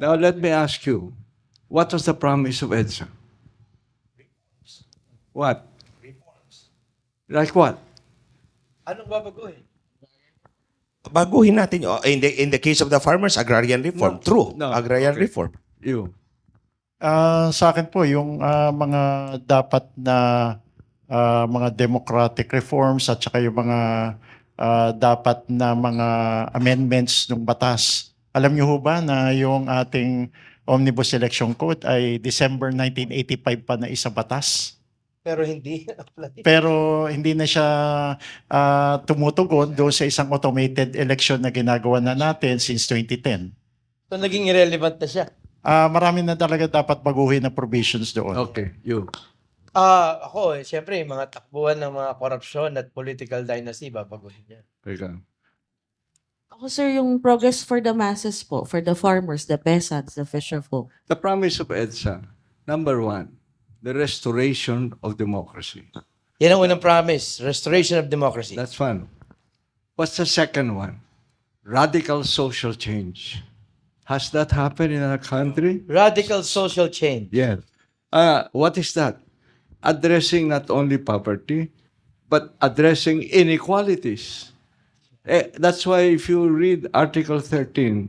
Now, let me ask you, what was the promise of EDSA? What? Like what? Anong babaguhin? Baguhin natin. In the, in the case of the farmers, agrarian reform. No. True. No. Agrarian Okay. reform. You. Ah, sa akin po yung ah, mga dapat na ah, mga democratic reforms at saka yung mga ah, dapat na mga amendments ng batas. Alam niyo ho ba na yung ating Omnibus Election Code ay December 1985 pa na isa batas? Pero hindi. Pero hindi na siya ah, tumutugon doon sa isang automated election na ginagawa na natin since 2010. so naging irrelevant na siya. Ah, marami na talaga dapat baguhin na provisions doon. Okay, you. Ah, ako eh, siyempre, mga takbuhan ng mga korupsyon at political dynasty, babaguhin niya. Ikaw. Ako sir, yung progress for the masses po, for the farmers, the peasants, the fisherfolk. The promise of EDSA, number one, the restoration of democracy. Yan ang unang promise, restoration of democracy. That's one. What's the second one? Radical social change. Has that happened in our country? Radical social change. Yes. Uh, what is that? Addressing not only poverty, but addressing inequalities. Eh, that's why if you read Article 13,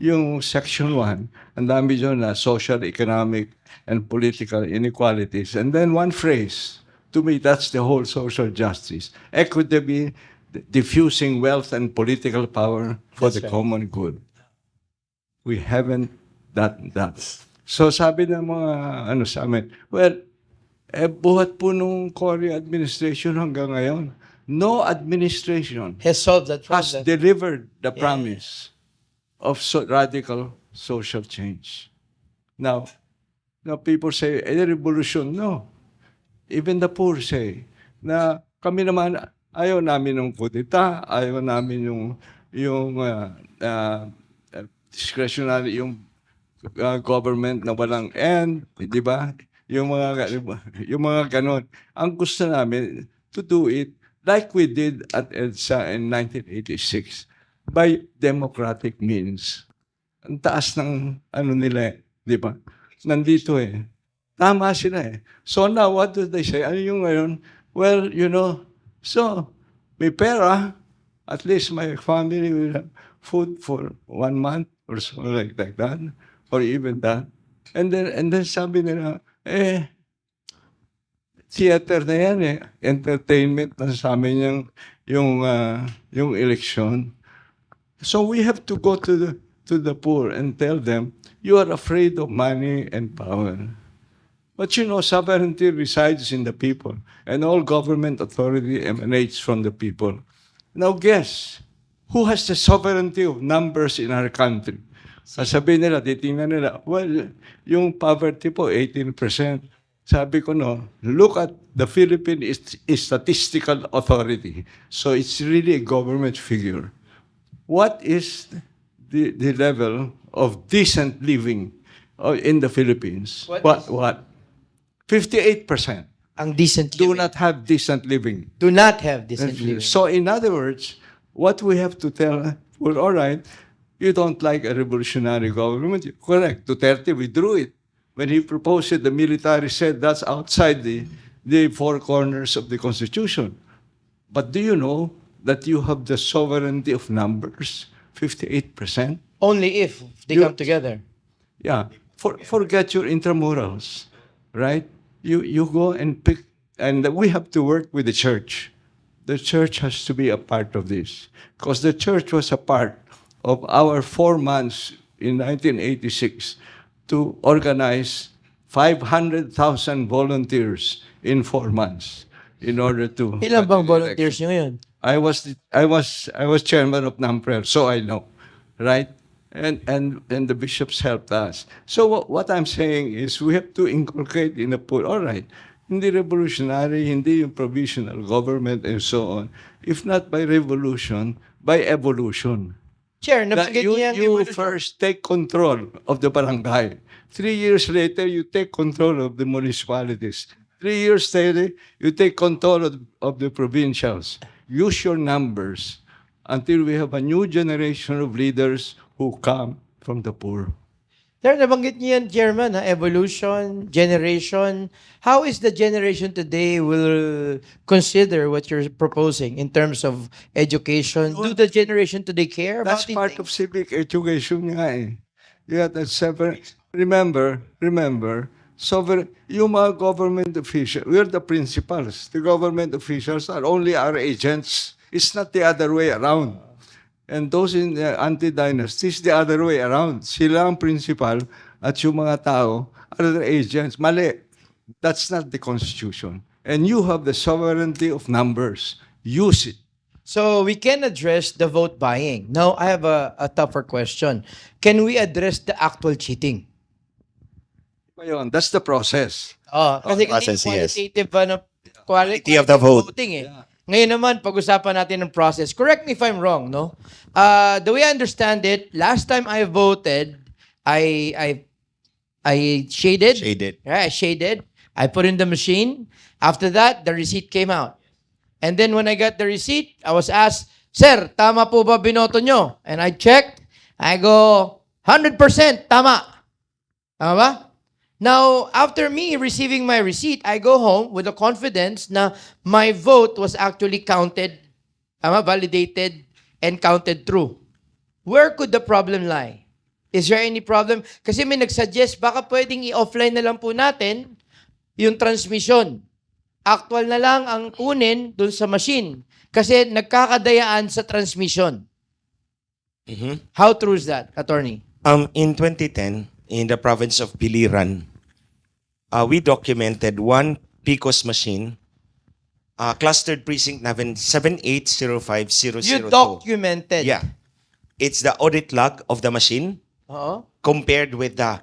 yung Section 1, ang dami dyan na social, economic, and political inequalities. And then one phrase, to me, that's the whole social justice. Equity, diffusing wealth and political power for That's the right. common good. We haven't done that. So sabi ng mga ano sa amin, well, eh buhat po nung Korea administration hanggang ngayon, no administration Has solved that has delivered the promise of so radical social change. Now, now people say, eh, revolution. No. Even the poor say na kami naman, ayaw namin ng kudita, ayaw namin yung, yung uh, uh, uh, discretionary, yung uh, government na walang end, di ba? Yung mga, yung mga ganon. Ang gusto namin to do it like we did at EDSA in 1986 by democratic means. Ang taas ng ano nila eh, di ba? Nandito eh. Tama sila eh. So now, what do they say? Ano yung ngayon? Well, you know, so, may pera, at least my family will have food for one month or so like, like that, or even that. And then, and then sabi nila, eh, theater na yan eh. Entertainment na sa amin yung, yung, ah, yung election. So we have to go to the, to the poor and tell them, you are afraid of money and power. But you know, sovereignty resides in the people, and all government authority emanates from the people. Now guess, who has the sovereignty of numbers in our country? Sasabihin nila, titingnan nila, well, yung poverty po, 18%. Sabi ko, no, look at the Philippine Statistical Authority. So it's really a government figure. What is the, the level of decent living uh, in the Philippines? What What? What? 58% Ang decent do living. not have decent living. Do not have decent living. So, in other words, what we have to tell, well, all right, you don't like a revolutionary government. Correct. Duterte withdrew it. When he proposed it, the military said that's outside the, the four corners of the Constitution. But do you know that you have the sovereignty of numbers? 58%? Only if they You- come together. Yeah. For, forget your intramurals, right? You you go and pick, and we have to work with the church. The church has to be a part of this because the church was a part of our four months in 1986 to organize 500,000 volunteers in four months in order to. Ilan bang volunteers nyo ngayon? I was I was I was chairman of NAMPREL, so I know, right? And and and the bishops helped us. So what, what I'm saying is we have to inculcate in the poor. All right, hindi revolutionary, hindi yung provisional government and so on. If not by revolution, by evolution. Chair, That nabanggit you, niya you first take control of the barangay. Three years later, you take control of the municipalities. Three years later, you take control of, of the provincials. Use your numbers until we have a new generation of leaders who come from the poor. Sir, nabanggit niyo yan, Chairman, ha? evolution, generation. How is the generation today will consider what you're proposing in terms of education? Do the generation today care That's about part of civic education nga eh. You have to separate. Remember, remember, sovereign, yung mga government officials, we're the principals. The government officials are only our agents. It's not the other way around. And those in the anti-dynasty, it's the other way around. Sila ang principal at yung mga tao are the agents. Mali. That's not the Constitution. And you have the sovereignty of numbers. Use it. So we can address the vote buying. Now, I have a, a tougher question. Can we address the actual cheating? Ayun, That's the process. Oh, kasi process, kanina yes. qualitative ano, quali- Quality of the vote. voting eh. Ngayon naman, pag-usapan natin ng process. Correct me if I'm wrong, no? Uh, the way I understand it, last time I voted, I I I shaded. Shaded. Yeah, I shaded. I put in the machine. After that, the receipt came out. And then when I got the receipt, I was asked, Sir, tama po ba binoto nyo? And I checked. I go, 100% tama. Tama ba? Now, after me receiving my receipt, I go home with the confidence na my vote was actually counted, tama, validated, and counted true. Where could the problem lie? Is there any problem? Kasi may nagsuggest, baka pwedeng i-offline na lang po natin yung transmission. Actual na lang ang kunin dun sa machine. Kasi nagkakadayaan sa transmission. Mhm. How true is that, attorney? Um, in 2010, in the province of Biliran, uh, we documented one PICOS machine, uh, clustered precinct namin 7805002. You documented. Yeah. It's the audit log of the machine Oo. compared with the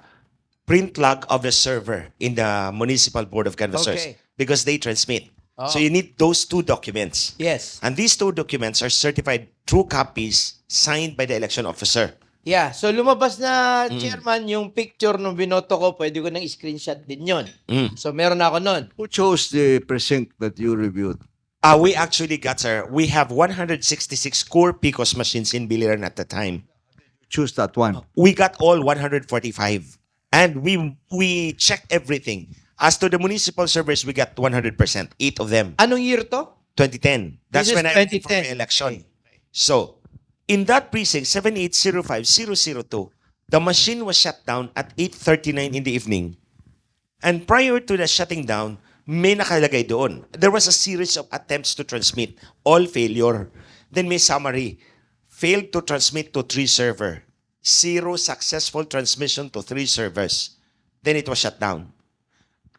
print log of the server in the Municipal Board of Canvassers Okay. because they transmit. Oh. So you need those two documents. Yes. And these two documents are certified true copies signed by the election officer. Yeah. So lumabas na, chairman, yung picture nung binoto ko, pwede ko nang screenshot din yon. Mm. So meron na ako nun. Who chose the precinct that you reviewed? Uh, we actually got, sir, we have 166 core PICOS machines in Biliran at the time. Choose that one. We got all 145. And we we checked everything. As to the municipal servers, we got 100%, eight of them. Anong year to? 2010. That's when I ran for 2010. election. So, in that precinct, 7805002, the machine was shut down at 8.39 in the evening. And prior to the shutting down, may nakalagay doon. There was a series of attempts to transmit, all failure. Then may summary, failed to transmit to three server, zero successful transmission to three servers. Then it was shut down.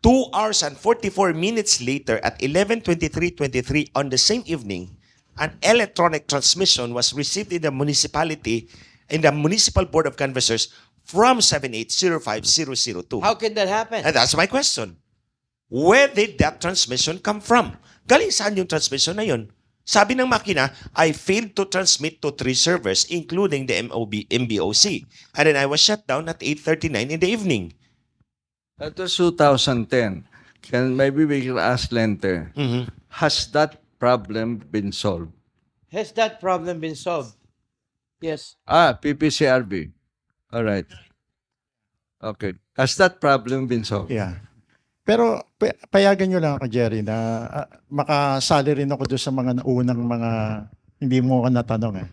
Two hours and 44 minutes later at 11.23.23 on the same evening, an electronic transmission was received in the municipality, in the Municipal Board of Canvassers from 7805002. How can that happen? And that's my question. Where did that transmission come from? Galing saan yung transmission na yun? Sabi ng makina, I failed to transmit to three servers, including the MOB, MBOC. And then I was shut down at 8.39 in the evening. That was 2010. Can maybe we can ask Lente. Has that problem been solved? Has that problem been solved? Yes. Ah, PPCRB. All right. Okay. Has that problem been solved? Yeah. Pero pa- payagan nyo lang ako, Jerry, na ah, makasali rin ako doon sa mga unang mga hindi mo ko natanong eh.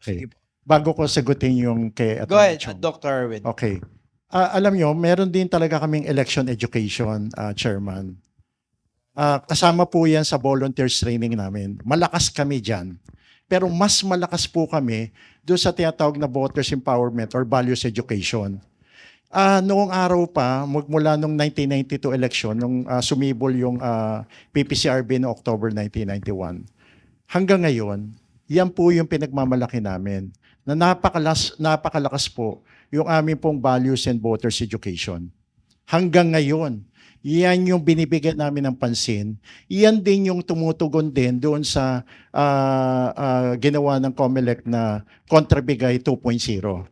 Okay. Bago ko sagutin yung kay Go ahead. Chong. Dr. Arwin. Okay. Ah, alam nyo, meron din talaga kaming election education, ah, Chairman. Ah, kasama po yan sa volunteers training namin. Malakas kami dyan. Pero mas malakas po kami doon sa tinatawag na voters empowerment or values education. Ah, noong araw pa, magmula nung 1992 election, nung ah, sumibol yung ah, PPCRB no October 1991, hanggang ngayon, yan po yung pinagmamalaki namin na napakalas, napakalakas po yung aming pong values and voters education. Hanggang ngayon, yan yung binibigyan namin ng pansin. Yan din yung tumutugon din doon sa ah, ah, ginawa ng COMELEC na Kontrabigay 2.0.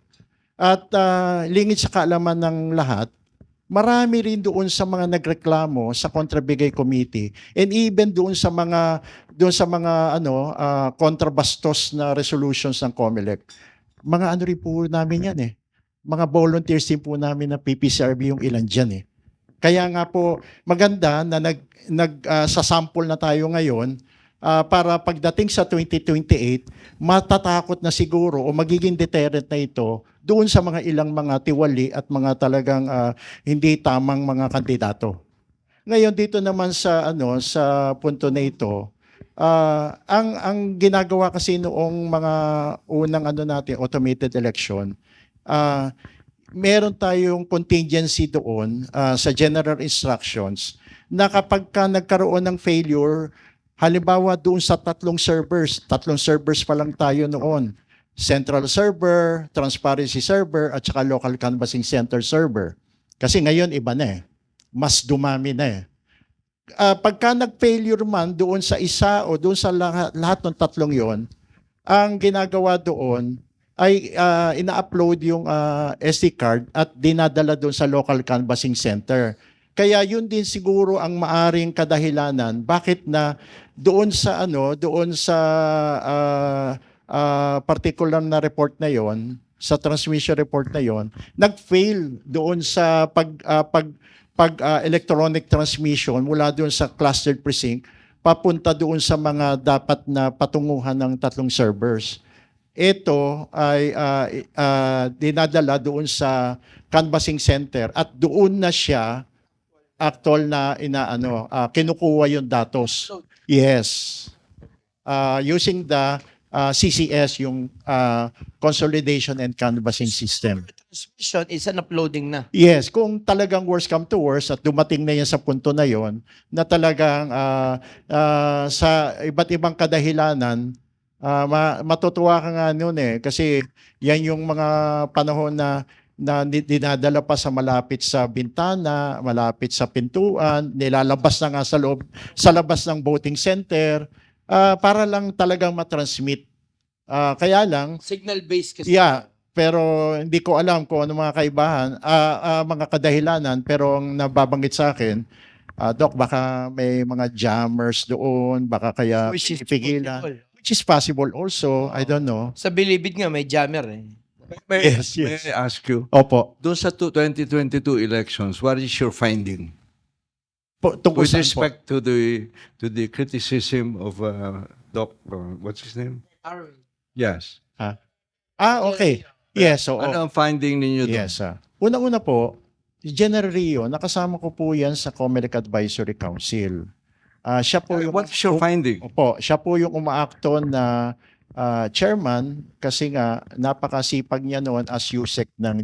At ah, lingid sa kaalaman ng lahat, marami rin doon sa mga nagreklamo sa Kontrabigay Committee and even doon sa mga doon sa mga ano ah, kontrabastos na resolutions ng COMELEC. Mga ano rin po namin yan eh. Mga volunteers din po namin na PPCRB yung ilan dyan eh. Kaya nga po maganda na nag, nag ah, sa sample na tayo ngayon ah, para pagdating sa 2028, matatakot na siguro o magiging deterrent na ito doon sa mga ilang mga tiwali at mga talagang ah, hindi tamang mga kandidato. Ngayon dito naman sa ano sa punto na ito, ah, ang ang ginagawa kasi noong mga unang ano natin automated election, ah, meron tayong contingency doon ah, sa general instructions na kapag ka nagkaroon ng failure, halimbawa doon sa tatlong servers, tatlong servers pa lang tayo noon. Central server, transparency server, at saka local canvassing center server. Kasi ngayon iba na eh. Mas dumami na eh. Ah, pagka nag-failure man doon sa isa o doon sa lahat, lahat ng tatlong yon, ang ginagawa doon ay ah, ina-upload yung ah, SD card at dinadala doon sa local canvassing center. Kaya yun din siguro ang maaring kadahilanan bakit na doon sa ano, doon sa ah, ah, particular na report na yon, sa transmission report na yon, nag-fail doon sa pag ah, pag pag ah, electronic transmission mula doon sa clustered precinct papunta doon sa mga dapat na patunguhan ng tatlong servers. Ito ay i- ah, dinadala doon sa canvassing center at doon na siya actual na inaano ah, kinukuha yung datos. Yes. Ah, using the ah, CCS yung ah, consolidation and canvassing system. Transmission is an uploading na. Yes, kung talagang worst come to worst at dumating na yan sa punto na yon na talagang ah, ah, sa iba't ibang kadahilanan, ah, ma- matutuwa ka nga noon eh kasi yan yung mga panahon na na di- dinadala pa sa malapit sa bintana, malapit sa pintuan, nilalabas na nga sa loob, sa labas ng voting center, ah, para lang talagang matransmit. Ah, kaya lang, Signal-based kasi. Yeah, pero hindi ko alam kung ano mga kaibahan, ah, ah, mga kadahilanan, pero ang nababanggit sa akin, ah, Doc, baka may mga jammers doon, baka kaya pigilan. Which is possible also, I don't know. Sa Bilibid nga, may jammer eh. May, Yes, may yes. I ask you, Opo. doon sa two- 2022 elections, what is your finding? Po, tungkol With saan po? respect to the to the criticism of uh, Doc, uh, what's his name? Yes. Ah, okay. Yes, oo. Ano ang finding ninyo doon? Yes, ah. Unang-una po, si General Rio, nakasama ko po yan sa Comelec Advisory Council. Ah, siya po yung... What's your finding? Opo, siya po yung umaakto na ah, chairman kasi nga napakasipag niya noon as USEC ng.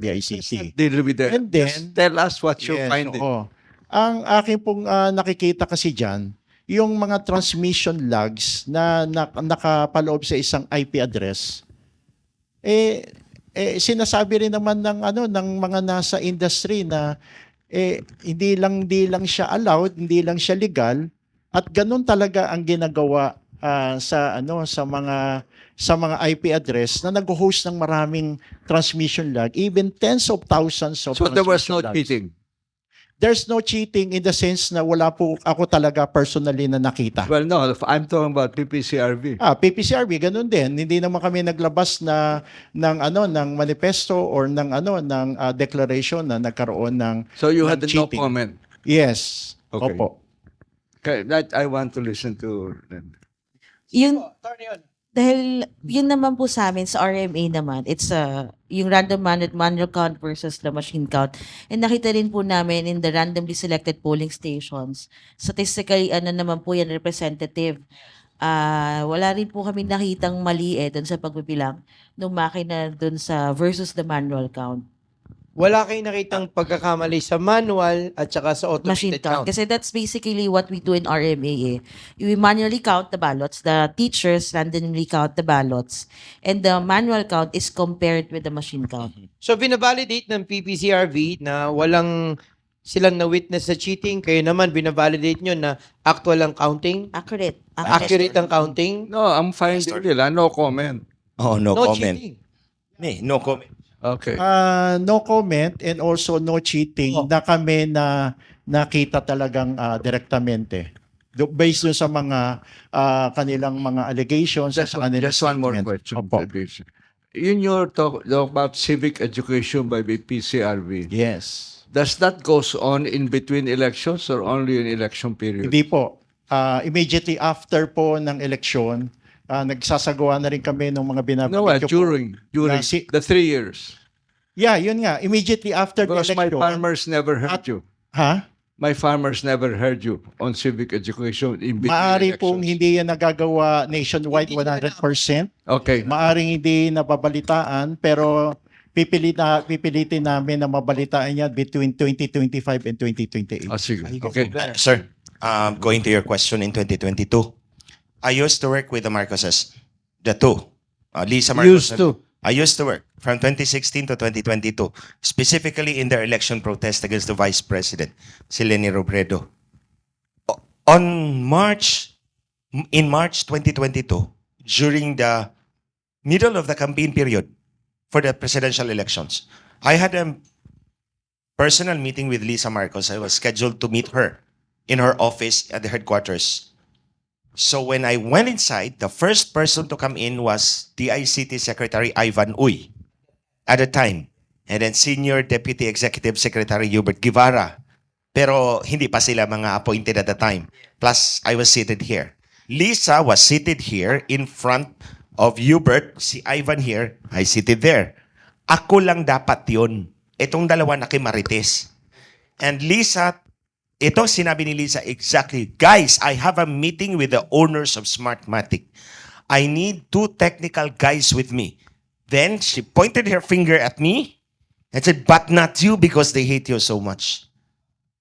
Deal with that. And then- Just tell us what your Yes, finding. oo. Ang aking pong ah, nakikita kasi dyan, yung mga transmission logs na, na nakapaloob sa isang IP address, eh, eh sinasabi rin naman ng ano ng mga nasa industry na eh hindi lang hindi lang siya allowed, hindi lang siya legal at ganun talaga ang ginagawa ah, sa ano sa mga sa mga IP address na nag-host ng maraming transmission log, even tens of thousands of So there was no logs. cheating. There's no cheating in the sense na wala po ako talaga personally na nakita. Well, no, I'm talking about PPCRB. Ah, PPCRB ganun din. Hindi naman kami naglabas na ng ano ng manifesto or ng ano ng ah, declaration na nagkaroon ng So you ng had no cheating. comment. Yes. Okay. Opo. Okay, that I want to listen to. Yun, dahil yun naman po sa amin, sa RMA naman, it's a, yung random manual, manual count versus the machine count. And nakita rin po namin in the randomly selected polling stations, statistically, ano naman po yan, representative. Ah, wala rin po kami nakitang mali eh dun sa pagbibilang ng makina dun sa versus the manual count. Wala kayong nakitang pagkakamali sa manual at saka sa machine automated count. count. Kasi that's basically what we do in RMA. Eh. We manually count the ballots. The teachers randomly count the ballots. And the manual count is compared with the machine count. So, binavalidate ng PPCRV na walang silang na-witness sa cheating. Kayo naman, binavalidate nyo na actual ang counting. Accurate. Accurate ang counting. No, I'm finding nila, no comment. Oh, no, No comment. cheating. Nee, no comment. Okay. Ah, no comment and also no cheating Oh. na kami na nakita talagang ah, direktamente. Based dun sa mga ah, kanilang mga allegations Just, kanilang just one more question. Opo. in your talk, talk about civic education by the PCRB, Yes. does that goes on in between elections or only in election period? Hindi po. Ah, immediately after po ng eleksyon, ah, nagsasagawa na rin kami ng mga binabalik No, po. during during Na si- the three years. Yeah, yun nga. Immediately after Because the my election. farmers never heard At- you. Ha? My farmers never heard you on civic education in between Maari elections. pong hindi yan nagagawa nationwide 100%. Okay. Maaring hindi nababalitaan pero pipilit na, pipilitin namin na mabalitaan yan between 2025 and 2028. Oh, sige. Okay. Sir, um, going to your question in 2022, I used to work with the Marcoses, the two. Uh, Lisa Marcos. Used to. I used to work from 2016 to 2022, specifically in their election protest against the vice president, si Robredo. O- On March, in March 2022, during the middle of the campaign period for the presidential elections, I had a personal meeting with Lisa Marcos. I was scheduled to meet her in her office at the headquarters. So when I went inside, the first person to come in was DICT Secretary Ivan Uy at the time. And then Senior Deputy Executive Secretary Hubert Guevara. Pero hindi pa sila mga appointed at the time. Plus, I was seated here. Lisa was seated here in front of Hubert. Si Ivan here, I seated there. Ako lang dapat yun. Itong dalawa na kay Marites. And Lisa ito sinabi ni Lisa exactly, guys, I have a meeting with the owners of Smartmatic. I need two technical guys with me. Then she pointed her finger at me and said, but not you because they hate you so much.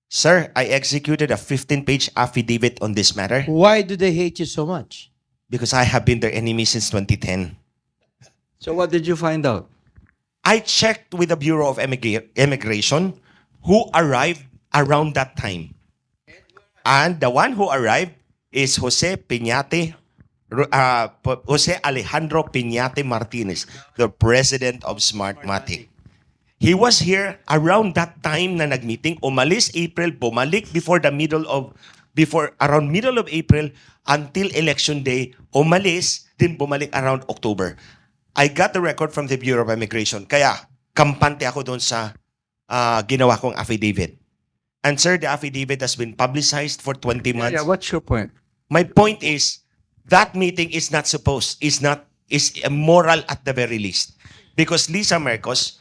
Sir, I executed a 15-page affidavit on this matter Why do they hate you so much? because I have been their enemy since 2010. So what did you find out? I checked with the Bureau of Emig- Immigration who arrived around that time. And the one who arrived is Jose Piñate, uh, Jose Alejandro Piñate Martinez, the president of Smartmatic. He was here around that time na nagmeeting. Umalis April, bumalik before the middle of, before, around middle of April until election day. Umalis, din bumalik around October. I got the record from the Bureau of Immigration. Kaya, kampante ako doon sa ah, ginawa kong affidavit. And sir, the affidavit has been publicized for 20 months. Yeah, what's your point? My point is, that meeting is not supposed, is not, is immoral at the very least. Because Lisa Marcos,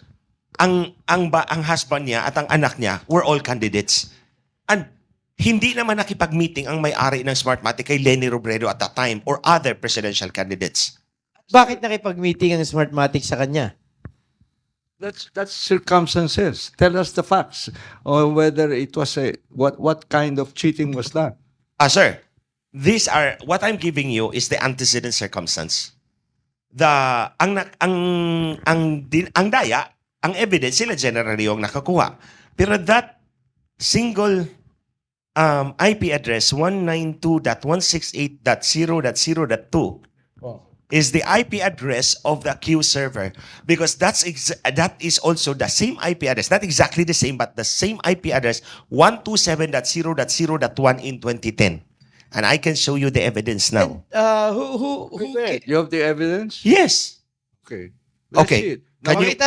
ang, ang, ba, ang husband niya at ang anak niya were all candidates. And hindi naman nakipag-meeting ang may-ari ng Smartmatic kay Lenny Robredo at that time or other presidential candidates. Bakit nakipag-meeting ang Smartmatic sa kanya? That's that's circumstances. Tell us the facts on whether it was a what what kind of cheating was that. Ah, sir, these are, what I'm giving you is the antecedent circumstance. The, ang, na- ang, ang, din, ang daya, ang evidence, sila generally yung nakakuha. Pero that single um, IP address, 192.168.0.0.2, is the IP address of the Q server because that's ex- that is also the same IP address, not exactly the same, but the same IP address 127.0.0.1 in 2010. And I can show you the evidence now. Uh, who, who, who, You have the evidence? Yes. Okay. Let's Okay. see it. Can you- natin. Ito